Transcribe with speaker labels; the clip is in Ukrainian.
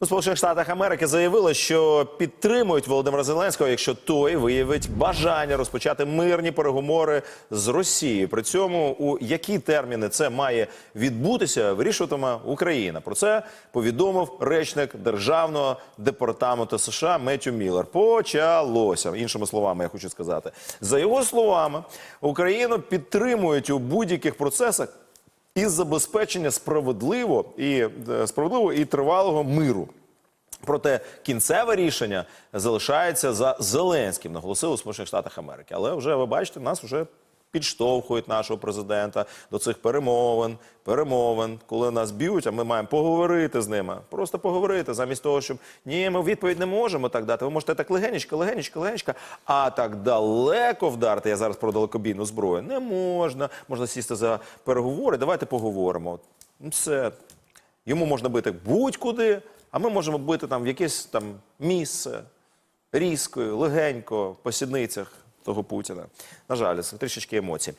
Speaker 1: У Сполучених Штатах Америки заявили, що підтримують Володимира Зеленського, якщо той виявить бажання розпочати мирні переговори з Росією. При цьому у які терміни це має відбутися, вирішуватиме Україна. Про це повідомив речник державного департаменту США Меттю Міллер. Почалося іншими словами, я хочу сказати. За його словами, Україну підтримують у будь-яких процесах із забезпечення справедливо і справедливо і тривалого миру. Проте кінцеве рішення залишається за Зеленським, наголосили у Сполучених Штатах Америки. Але вже ви бачите, нас вже підштовхують нашого президента до цих перемовин, перемовин, коли нас б'ють, а ми маємо поговорити з ними. Просто поговорити, замість того, щоб ні, ми відповідь не можемо так дати. Ви можете так легенечко, легенечко, легенечко, а так далеко вдарити. Я зараз про далекобійну зброю. Не можна. Можна сісти за переговори. Давайте поговоримо. Все. Йому можна бити будь-куди, а ми можемо бити там в якесь там місце різкою, легенько, по сідницях того Путіна. На жаль, це трішечки емоцій.